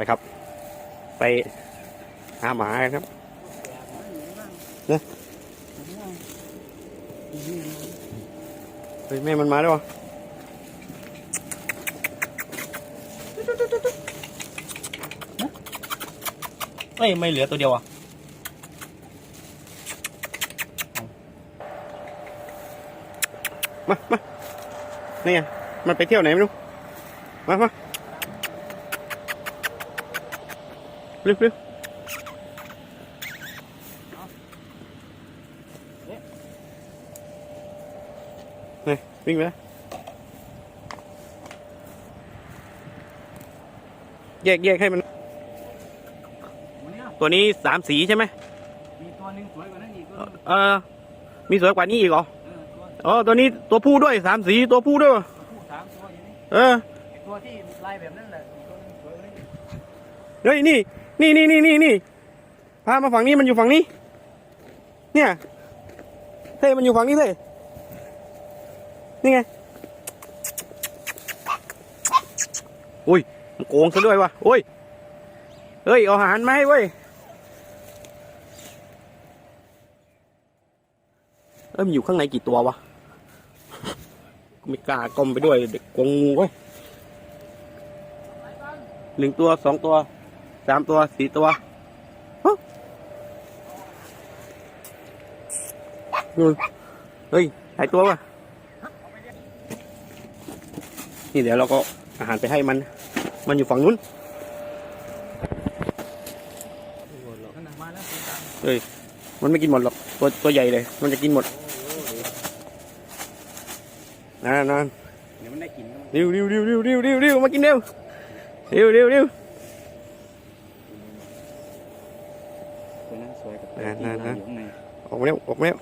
ไปครับ ไปหาหมากันครับเนี่ยเฮ้ยแม่มันมาแล้ววะเฮ้ยไม่เหลือตัวเดียวอะมามานี่ไงมันไปเที่ยวไหนไม่รู้ มามา ร็วเร็วนี่วิ่งไปแล้วแยกแยกให้มันวันเนี้ยตัวนี้สามสีใช่ไหมมีตัวหนึ่งสวยกว่านั้นอีกตัวหนึ่งเออ มีสวยกว่านี้อีกเหรอเออตัวอ๋อตัวนี้ตัวผู้ด้วยสามสีตัวผู้ด้วยวะตัวผู้สามตัวอยู่นี่เออไอ้ตัวที่ลายแบบนั้นแหละอีกตัวหนึงสวยกว่านั้นอีกเฮ้ยนี่ นี่นี่นี่นี่นี่พามาฝั่งนี้มันอยู่ฝั่งนี้ เนี่ยเท่มันอยู่ฝั่งนี้เท่นี่ไงอุ้ยมันโกงซะด้วยวะโอ้ยเฮ้ยเอาอาหารมาให้เว้ยเอ้ยมันอยู่ข้างในกี่ตัววะไม่กล้ากลมไปด้วยเด็กกงงูเว้ยหนึ่งตัวสองตัว สามตัวสี่ตัวฮะนู่นเฮ้ยหลายตัววะนี่เดี๋ยวเราก็อาหารไปให้มัน มันอยู่ฝั่งนู้นนั่นน่ะมาแล้วตัวตามเฮ้ย มันไม่กินหมดหรอก ตัวตัวใหญ่เลย มันจะกินหมดนั่นนั่นเดี๋ยวมันได้กินแล้วเร็วเร็วเร็วเร็วเร็วเร็วเร็วมากินเร็วเร็วเร็วเร็วตัวนั้นสวยกับ นั่นนั่นนั่น อยู่ข้างใน ออกมาเร็วออกมาเร็ว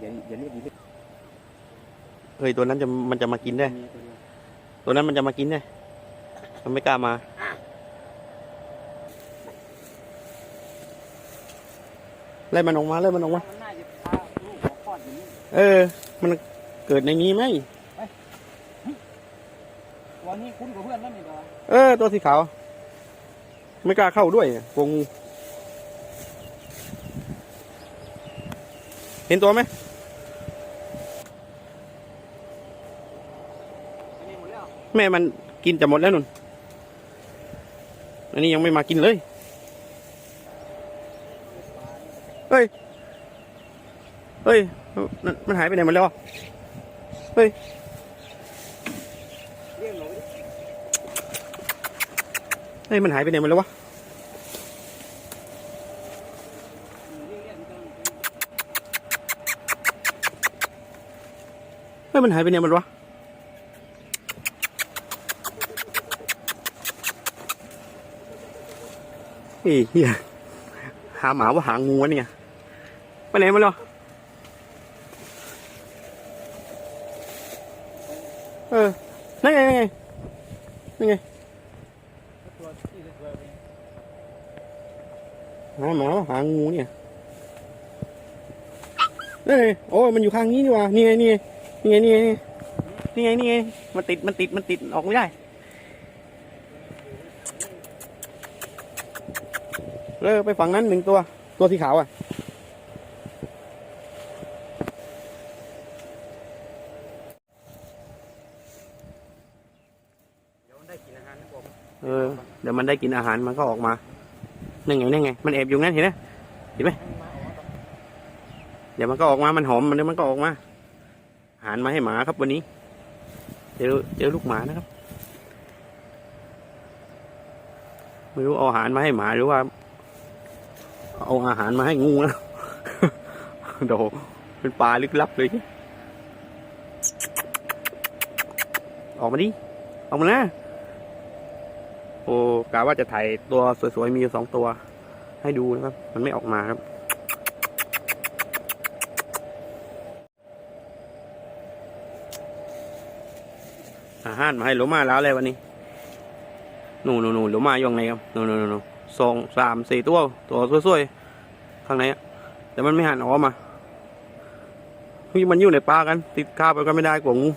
อย่าอย่าเรียกดีเรียกเฮ้ยตัวนั้นจะมันจะมากินได้เมียตัวเดียวตัวนั้นมันจะมากินได้ มันไม่กล้ามาไล่มันออกมาไล่มันออกมามันน่าจะพาลูกออกคลอดอยู่นี่เออ มันเกิดในนี้ไหมวันนี้คุ้นกับเพื่อนนั่นนี่ตัวเออ ตัวสีขาว ไม่กล้าเข้าด้วยกลัวงู ห็นตัวไหมอันนี้หมดแล้วแม่มันกินจะหมดแล้วนุ่น อันนี้ยังไม่มากินเลย เฮ้ย เฮ้ย มันมันหายไปไหนหมดแล้วเฮ้ยเรียกหนูดิเฮ้ย มันหายไปไหนหมดแล้ววะ เฮ้ยมันหายไปไหนหมดวะเฮ้ยเฮียหาหมาว่าหางูวะเนี่ยไปไหนมาแล้วเออนั่นไงนั่นไงนั่นไงหาหมาว่าหางูเนี่ยนั่โอ้ยมันอยู่ข้างนี้นี่ว่านี่ไงนี่ไง นี่ไงนี่ไงนี่ไงนี่ไงมันติดมันติดมันติดออกไม่ได้เออไปฝั่งนั้นหนึ่งตัว ตัวสีขาวอะเดี๋ยวมันได้กินอาหารนะผมเออเดี๋ยวมันได้กินอาหารมันก็ออกมานั่นไงนั่นไง มันแอบอยู่งั้นเห็นไหมเห็นไหมมาออกมาต่อเดี๋ยวมันก็ออกมา มันหอม มันเดี๋ยวมันก็ออกมาอาหารมาให้หมาครับวันนี้ เจอเจอลูกหมานะครับ ไม่รู้เอาอาหารมาให้หมาหรือว่า เอาอาหารมาให้งูนะโดเป็นปลาลึกลับเลย ออกมาดิ ออกมานะ โอ้กะว่าจะถ่ายตัวสวยๆมีสองตัว ให้ดูนะครับ มันไม่ออกมาครับ อาหารมาให้หลมาแล้วเลยวันนี้หนูหนูหนูหลมาอย่างในครับหนูหนูหนูสองสามสี่ตัวตัวสวยๆข้างในอะแต่มันไม่หันออกมาเฮ้ยมันอยู่ในป่ากัน ติดข้าวไปก็ไม่ได้กว่างู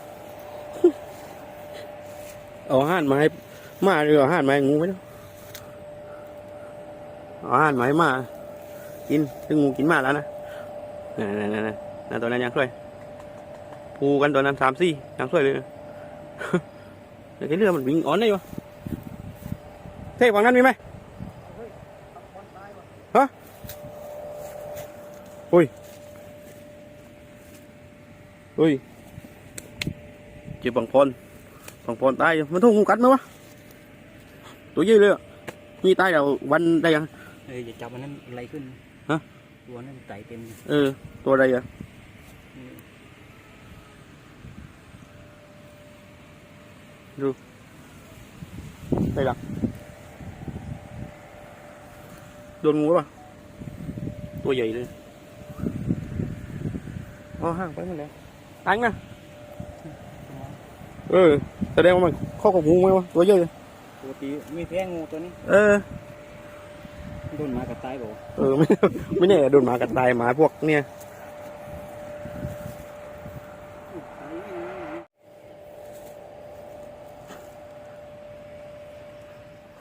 เอาอาหารมาให้มาหรือเอาอาหารมาให้งูไหมเนาะเอาอาหารมาให้มากินถึงงูกินมาแล้วนะนั่นนั่นนั่นนั่นตัวนั้นยังช่วยพูกันตัวนั้นสามสี่ยังช่วยเลยนะ เดี๋ยว cái เรือมันวิ่งอ้อนได้ปะเท่ฝั่งนั้นมีไหมฮะอุ้ยอุ้ยเจ็บบังพรบังพรตายมันถูกงูกัดไหมวะตัวใหญ่เลยอะนี่ตายเดี๋ยววันได้ยังเอออย่าจับมันนั้นอะไรขึ้นฮะตัวนั้นไตเต็มเออตัวอะไรอะ ได้ละโดนงูป่ะ ตัวใหญ่เลยอ๋อห่างไปมันแล้วตังนะ เออ แสดงว่ามันเข้ากับงูไหมวะ ตัวใหญ่เลยปกติไม่แพ้งูตัวนี้ เออ โดนหมากัดตายบอกเออ ไม่ไม่แน่โดนหมากัดตายหมาพวกเนี่ย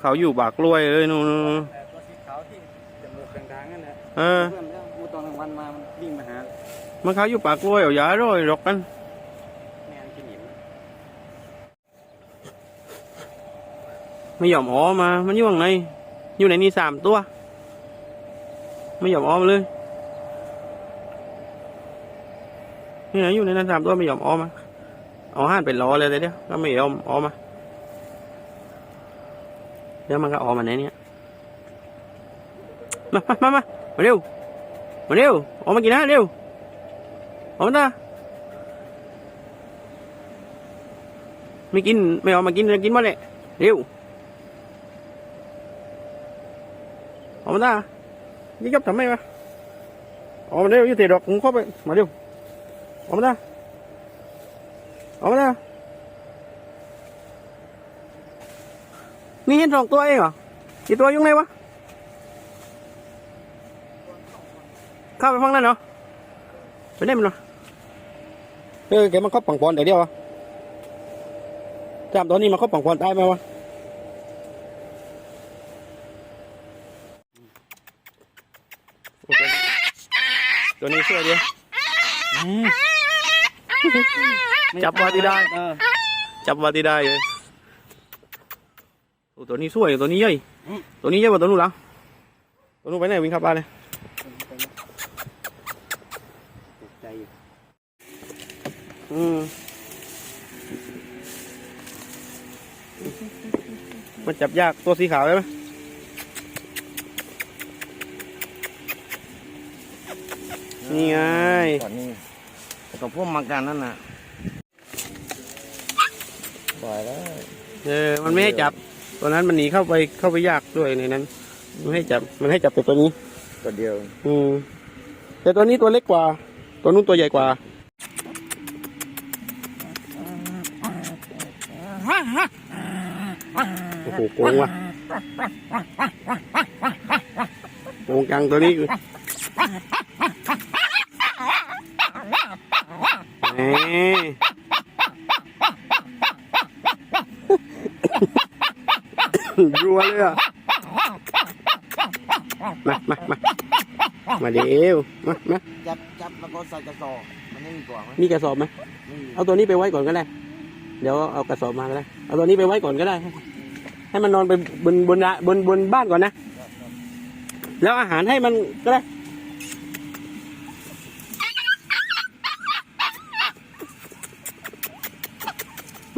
เขาอยู่บากกล้วยเลยนู่นนู่นนู่นแต่ตัวสีขาวที่จมูกด่างๆนั่นแหละเออเพื่อนแล้วงูตอนกลางวันมามันวิ่งมาหามันเขาอยู่ปากกล้วยเอายาโรยหรอกกันแม่อันกินหนิมไม่ยอมออกมา มันอยู่ข้างในอยู่ในนี่สามตัว ไม่ยอมออกมาเลยนี่นะอยู่ในนั้นสามตัวไม่ยอมออกมาเอาห้านเป็นล้อเลยเดี๋ยวก็ไม่ยอมออกมา เดี๋ยวมันก็ออกมาในเนี้ยมามามามามาเร็ว มาเร็ว ออกมากินนะเร็ว ออกมาตาไม่กิน ไม่ออกมากินจะกินมดเลยเร็ว ออกมาตานี่กับทำไมวะออกมาเร็วยี่เตะดอกมึงเข้าไป มาเร็ว ออกมาตาออกมาตา นี่เห็นสองตัวเองเหรอกี่ตัวอยุ่งไงวะ เข้าไปฟังนั่นเหรอไปเล่นมันเหรอเออแกมันครอบปังปอนแต่เดียววะจามตัวนี้มาครอบปังปอนได้ไหมวะโอเคตัวนี้เชื่อเดียวจับมาที่ได้เออจับมาที่ได้เลยโอ้ ตัวนี้สวยตัวนี้ใหญ่ตัวนี้ใหญ่กว่าตัวนู้นแล้วตัวนู้นไปไหนวิ่งเข้าบ้านเลยตกใจอยู่อืมมันจับยากตัวสีขาวได้ไหมนี่ไงก่อนนี้กับพวกมังการนั่นน่ะปล่อยแล้วเออมันไม่ให้จับ ตัวนั้นมันหนีเข้าไปเข้าไปยากด้วยในนั้นไม่ให้จับมันให้จับแต่ตัวนี้ ตัวเดียว อืมแต่ตัวนี้ตัวเล็กกว่า ตัวนู้นตัวใหญ่กว่าโอ้โหโกงว่ะโกงจังตัวนี้คือแหม รัวเลยอะ มามามามาเดี๋ยวมามาจับจับแล้วก็ใส่กระสอบมันไม่มีกว่าไหมมีกระสอบไหมไม่มีเอาตัวนี้ไปไว้ก่อนก็ได้ เดี๋ยวเอากระสอบมาก็ได้ เอาตัวนี้ไปไว้ก่อนก็ได้ ให้มันนอนไปบนบนบนบนบ้านก่อนนะ แล้วอาหารให้มันก็ได้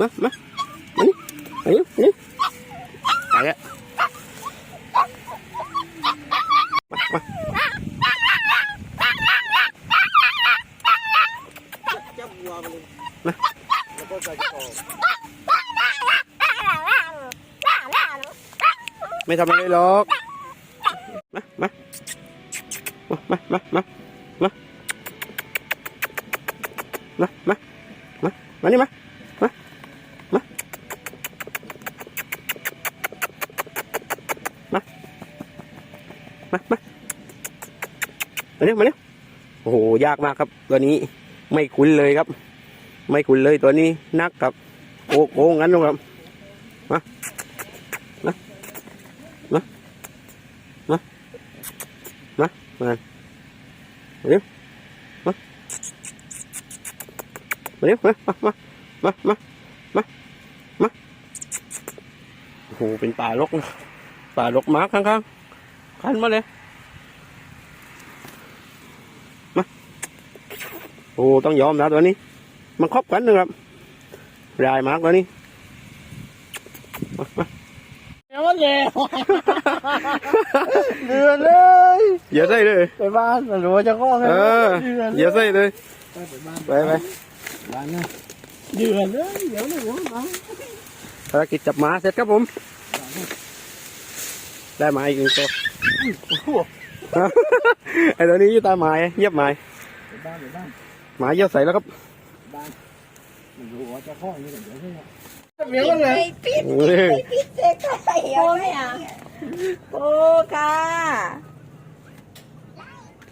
มามามานี่มานี่ มานี่ไปแล้วมามาจับวัวไปเมามามาเร็วมาเร็วโอ้โหยากมากครับ ตัวนี้ไม่คุ้นเลยครับ ไม่คุ้นเลยตัวนี้นักครับโอ้โหงั้นลงครับมามามามามามาเร็วมาเร็วมามามามามามาโอ้โหเป็นป่าลกนะป่าลกมากข้างๆ ขันมาเลย มา โอ้ ต้องยอมนะตัวนี้ มันครบกันนะครับรายมากตัวนี้เดี๋ยวมันเลยเดือดเลยอย่าใส่เลย ไปบ้านมันรู้ว่าจะข้องเอออย่าใส่เลยไปบ้านไปไปบ้านนะเดือดเลยเดี๋ยวเลยหัวมาภารกิจจับหมาเสร็จครับผม ได้หมาอีกหนึ่งตัวไอ้ตัวนี้อยู่ตาหมายเยียบหมายไปบ้านไปบ้านหมาเยี่ยวใส่แล้วครับบ้านมันรู้ว่าจะข้องนี่เดี๋ยวเลยเดี๋ยวเลยเฮ้ยโอ้ยอะโอ้ค่ะ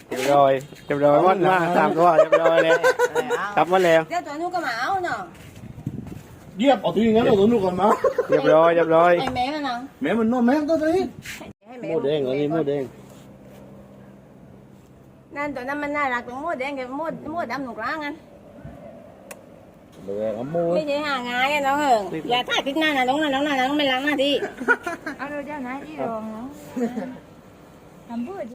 เรียบร้อยเรียบร้อยหมดมาตามตัวเรียบร้อยเลยกลับมาแล้วเดี๋ยวตัวนู้นก็มาเอาเนาะเยียบเอาทีงั้นเราตัวนู้นก่อนมาเรียบร้อยเรียบร้อยไอ้แม่มัน เนาะแม่มันนอนแม่ตัวนี้ให้แม่โมแดงอันนี้โมแดงนั่นตัวนั้นมันน่ารักตรงโมดแดงกับโมดโมดดำหนุกร้างกันแดงอะโมไม่ใช่หาง่ายกันน้องเอิงอย่าถ่ายพิษหน้านะน้องนะน้องนะน้องไม่ล้างหน้าที่ เอาดูเจ้านะที่รองเนาะทำพูด